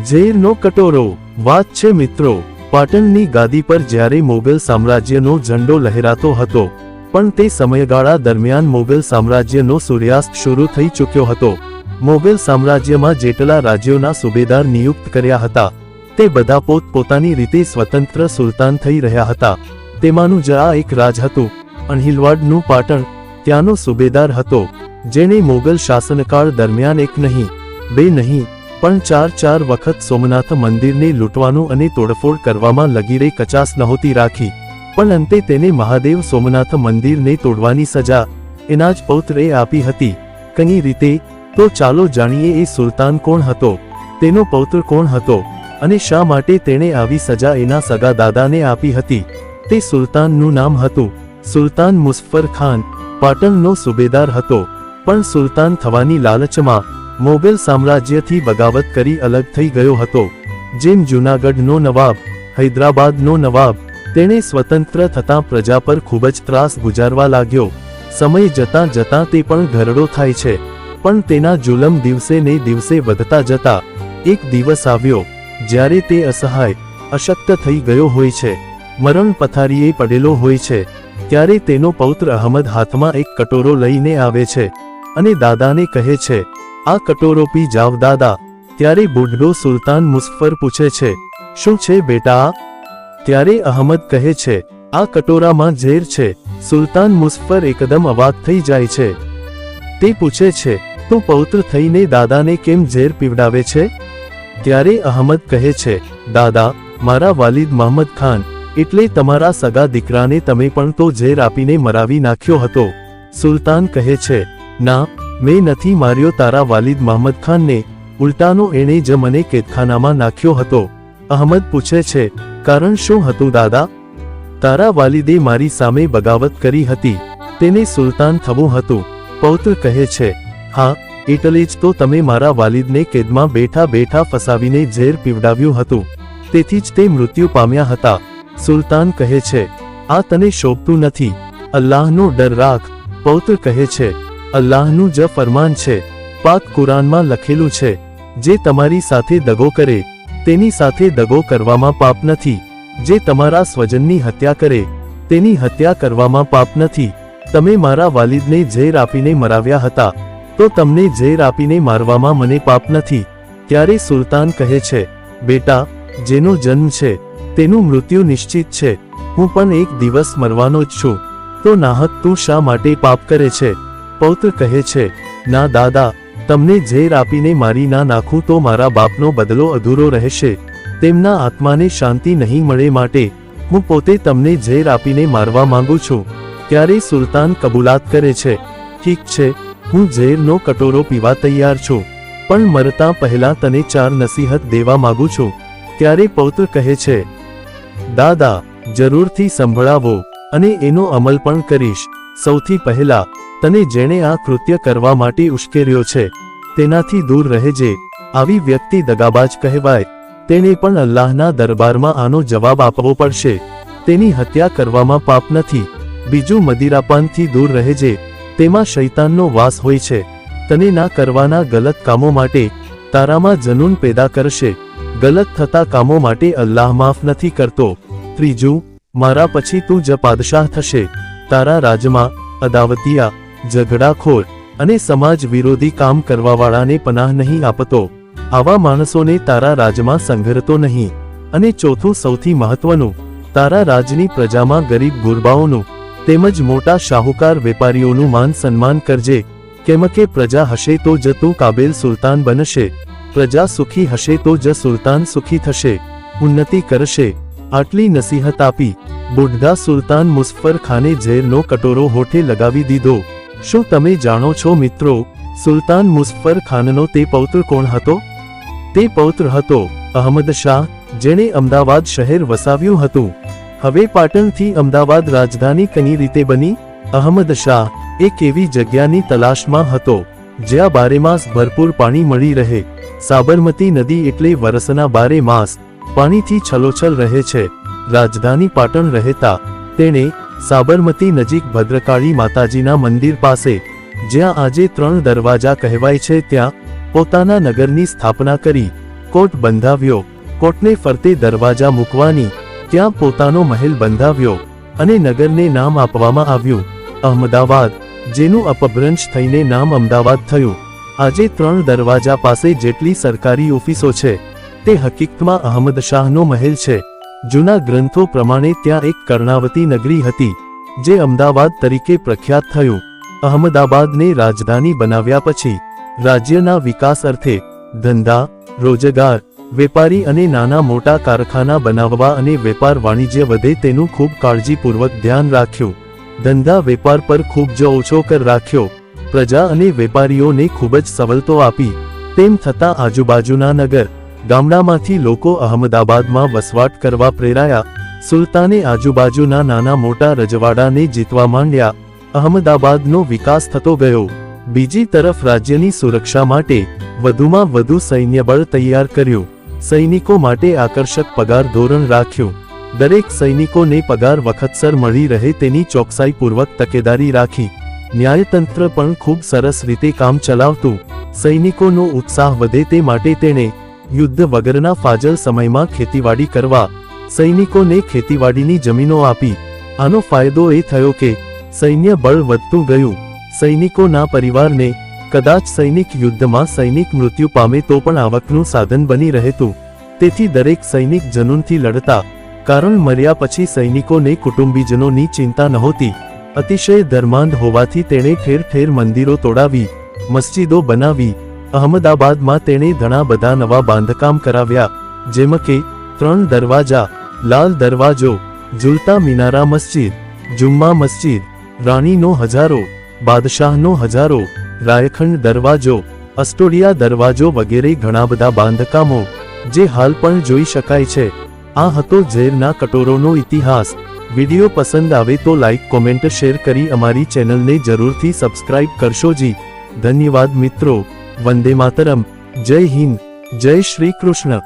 ઝેરનો કટોરો. વાત છે મિત્રો, પાટણની ગાદી પર જ્યારે મોગલ સામ્રાજ્યનો ઝંડો લહેરાતો હતો, પણ તે સમયગાળા દરમિયાન મોગલ સામ્રાજ્યનો સૂર્યાસ્ત શરૂ થઈ ચૂક્યો હતો. મોગલ સામ્રાજ્યમાં જેટલા રાજ્યોના સુબેદાર નિયુક્ત કર્યા હતા, તે બધા પોતપોતાની રીતે સ્વતંત્ર સુલતાન થઈ રહ્યા હતા. તેમાંનું જ આ એક રાજ હતું, અણહિલવાડનું પાટણ, ત્યાંનો સુબેદાર હતો, જેણે મોગલ શાસનકાળ દરમિયાન એક નહીં, બે નહીં પણ ચાર ચાર વખત સોમનાથ મંદિરને લૂંટવાનું અને તોડફોડ કરવામાં લગીરે કચાસ નહોતી રાખી. પણ અંતે તેને મહાદેવ સોમનાથ મંદિરને તોડવાની સજા એના જ પૌત્રે આપી હતી. કઈ રીતે? તો ચાલો જાણીએ એ સુલતાન કોણ હતો? તેનો પૌત્ર કોણ હતો? અને શા માટે તેણે આવી સજા એના સગા દાદાને આપી હતી? તે સુલતાનનું નામ હતું. સુલતાન મુસ્ફર ખાન, પાટણનો સુબેદાર હતો. પણ સુલતાન થવાની લાલચમાં મોગલ સામ્રાજ્યથી બગાવત કરી અલગ થઈ ગયો હતો. જેમ જૂનાગઢનો નવાબ, હૈદરાબાદનો નવાબ, તેણે સ્વતંત્ર થતાં પ્રજા પર ખૂબ જ ત્રાસ ગુજારવા લાગ્યો. સમય જતાં જતાં તે પણ ઘરડો થાય છે. પણ તેના જુલમ દિવસે ને દિવસે વધતા જતા, એક દિવસ આવ્યો, જ્યારે તે અસહાય, અશક્ત થઈ ગયો હોય છે. મરણ પથારીએ પડેલો હોય છે. ત્યારે તેનો પૌત્ર અહમદ હાથમાં એક કટોરો લઈને આવે છે અને દાદાને કહે છે આ કટોરો પી જાવ દાદા ત્યારે બુઢડો સુલતાન મુસ્ફર પૂછે છે, શું છે બેટા ત્યારે અહમદ કહે છે, આ કટોરામાં ઝેર છે, સુલતાન મુસ્ફર એકદમ અવાક થઈ જાય છે. તે પૂછે છે, તું પૌત્ર થઈને દાદાને કેમ ઝેર પીવડાવે છે? ત્યારે અહમદ કહે છે, દાદા, મારા વાલિદ મહમદ ખાન, એટલે તમારા સગા દીકરાને તમે પણ તો ઝેર આપીને મરાવી નાખ્યો હતો. સુલતાન કહે છે, ના મેં નથી માર્યો તારા વાલિદ મહમદ ખાનને. ઉલટાનો એણે જ મને કેદખાનામાં નાખ્યો હતો. અહમદ પૂછે છે, કારણ શું હતું દાદા? તારા વાલિદે મારી સામે બગાવત કરી હતી. તેને સુલતાન થવું હતું. પૌત્ર કહે છે, હા, એટલે જ તો તમે મારા વાલિદને કેદમાં બેઠા બેઠા ફસાવીને ઝેર પીવડાવ્યું હતું. તેથી જ તે મૃત્યુ પામ્યા હતા. સુલતાન કહે છે, આ તને શોભતું નથી. અલ્લાહનો ડર રાખ. પૌત્ર કહે છે અલ્લાહનું જ ફરમાન છે, પાક કુરાનમાં લખેલું છે, જે તમારી સાથે દગો કરે, તેની સાથે દગો કરવામાં પાપ નથી, જે તમારા સ્વજનની હત્યા કરે, તેની હત્યા કરવામાં પાપ નથી, તમે મારા વાલિદને ઝેર આપીને મરાવ્યા હતા, તો તમને ઝેર આપીને મારવામાં મને પાપ નથી, ત્યારે સુલતાન કહે છે, બેટા, જેનો જન્મ છે, તેનું મૃત્યુ નિશ્ચિત છે, હું પણ એક દિવસ મરવાનો જ છું, તો નાહક તું શા માટે પાપ કરે છે? પૌત્ર કહે છે, ના દાદા, તમને ઝેર આપીને મારી ના નાખું તો મારા બાપનો બદલો અધૂરો રહેશે. તેમના આત્માને શાંતિ નહીં મળે માટે, હું પોતે તમને ઝેર આપીને મારવા માંગુ છું. ત્યારે સુલતાન કબૂલાત કરે છે, ઠીક છે, હું ઝેરનો કટોરો પીવા તૈયાર છું, પણ મરતા પહેલા તને ચાર નસીહત દેવા માંગુ છું. ત્યારે પૌત્ર કહે છે, દાદા, જરૂરથી સંભળાવો અને એનો અમલ પણ કરીશ. સૌથી પહેલા, તને જેણે આ કૃત્ય કરવા માટે ઉશ્કેર્યો છે, તેનાથી દૂર રહેજે, આવી વ્યક્તિ દગાબાજ કહેવાય, તેને પણ અલ્લાહના દરબારમાં આનો જવાબ આપવો પડશે, તેની હત્યા કરવામાં પાપ નથી, બીજું મદિરાપાનથી દૂર રહેજે, તેમાં શૈતાનનો વાસ હોય છે, તને ના કરવાના ગલત કામો માટે, તારામાં જનૂન પેદા કરશે, ગલત થતા કામો માટે અલ્લાહ માફ નથી કરતો, ત્રીજું, મારા પછી તું જ પાદશાહ થશે તારા રાજમાં અદાવતિયા, ઝઘડાખોર અને સમાજ વિરોધી કામ કરવાવાળાને પનાહ નહીં આપતો. આવા માણસોને તારા રાજમાં સંઘરતો નહીં. અને ચોથું સૌથી મહત્વનું, તારા રાજની પ્રજામાં ગરીબ ગુરબાઓનું તેમજ મોટા શાહુકાર વેપારીઓનું માન સન્માન કરજે. કેમ કે પ્રજા હશે તો જ તું કાબેલ સુલતાન બનશે. પ્રજા સુખી હશે તો જ સુલતાન સુખી થશે. ઉન્નતિ કરશે. આટલી નસીહત આપી બુઢા સુલતાન મુસ્ફર ખાને ઝેરનો કટોરો હોઠે લગાવી દીધો. શું તમે જાણો છો મિત્રો, સુલતાન મુસ્ફર ખાનનો તે પૌત્ર કોણ હતો? તે પૌત્ર હતો અહમદ શાહ, જેણે અમદાવાદ શહેર વસાવ્યું હતું. હવે પાટણથી અમદાવાદ રાજધાની કઈ રીતે બની? અહમદ શાહ એક એવી જગ્યાની તલાશમાં હતો, જ્યાં બારે માસ ભરપૂર પાણી મળી રહે? સાબરમતી નદી એટલે વરસના બારે માસ, પાણીથી છલોછલ રહે છે. રાજધાની પાટણ રહેતા તેણે સાબરમતી નજીક ભદ્રકાળી માતાજીના મંદિર પાસે, જ્યાં આજે ત્રણ દરવાજા કહેવાય છે, ત્યાં પોતાના નગરની સ્થાપના કરી, કોટ બંધાવ્યો, કોટને ફરતે દરવાજા મૂકવાની, ત્યાં પોતાનો મહેલ બંધાવ્યો અને નગરને નામ આપવામાં આવ્યું. અહમદાવાદ, જેનું અપભ્રંશ થઈને નામ અમદાવાદ થયું. આજે ત્રણ દરવાજા પાસે જેટલી સરકારી ઓફિસો છે, તે હકીકતમાં અહમદ શાહનો મહેલ છે. જૂના ગ્રંથો પ્રમાણે ત્યાં એક કર્ણાવતી નગરી હતી, જે અમદાવાદ તરીકે પ્રખ્યાત થયું. અહમદાબાદને રાજધાની બનાવ્યા પછી, રાજ્યના વિકાસ અર્થે, ધંધા, રોજગાર, વેપારી અને નાના મોટા કારખાના બનાવવા અને વેપાર વાણિજ્ય વધે તેનું ખૂબ કાળજીપૂર્વક ધ્યાન રાખ્યું. ધંધા વેપાર પર ખૂબ જ ઓછો કર રાખ્યો. પ્રજા અને વેપારીઓને ખૂબ જ સવલતો આપી, તેમ છતાં આજુબાજુના નગર ગામડામાંથી લોકો અહમદાબાદમાં વસવાટ કરવા પ્રેરાયા. સુલતાને આજુબાજુના નાના મોટા રજવાડાને જીતવા માંડ્યા. અહમદાબાદનો વિકાસ થતો ગયો. બીજી તરફ રાજ્યની સુરક્ષા માટે વધુમાં વધુ સૈન્યબળ તૈયાર કર્યું. સૈનિકો માટે આકર્ષક પગાર ધોરણ રાખ્યું. દરેક સૈનિકોને પગાર વખતસર મળી રહે તેની ચોકસાઈપૂર્વક તકેદારી રાખી. ન્યાયતંત્ર પણ ખૂબ સરસ રીતે કામ ચલાવતું. સૈનિકોનો ઉત્સાહ વધે તે માટે તેણે યુદ્ધ વગરના ફાજલ સમયમાં ખેતીવાડી કરવા સૈનિકોને ખેતીવાડીની જમીનો આપી. આનો ફાયદો એ થયો કે સૈન્ય બળ વધતું ગયું. સૈનિકોના પરિવારને કદાચ સૈનિક યુદ્ધમાં સૈનિક મૃત્યુ પામે તો પણ આવકનું સાધન બની રહેતું. તેથી દરેક સૈનિક જનૂનથી લડતા, કારણ મર્યા પછી સૈનિકોને કુટુંબીજનોની ચિંતા નહોતી. અતિશય ધર્માંધ હોવાથી તેણે ઠેર ઠેર મંદિરો તોડાવી, મસ્જિદો બનાવી અહમદાબાદમાં તેણે ઘણા બધા નવા બાંધકામ કરાવ્યા, જેમ કે ત્રણ દરવાજા, લાલ દરવાજો ઝુલતા મિનારા મસ્જિદ, જુમ્મા મસ્જિદ, રાણીનો હજારો, બાદશાહનો હજારો, રાયખંડ દરવાજો, અસ્ટોડિયા દરવાજો વગેરે ઘણા બધા બાંધકામો, જે હાલ પણ જોઈ શકાય છે. આ હતો ઝેરના કટોરોનો ઇતિહાસ. વિડિયો પસંદ આવે તો લાઇક કોમેન્ટ, શેર કરી અમારી ચેનલને જરૂરથી સબસ્ક્રાઇબ કરશો જી. ધન્યવાદ મિત્રો. વંદે માતરમ. જય હિન્દ. જય શ્રી કૃષ્ણ.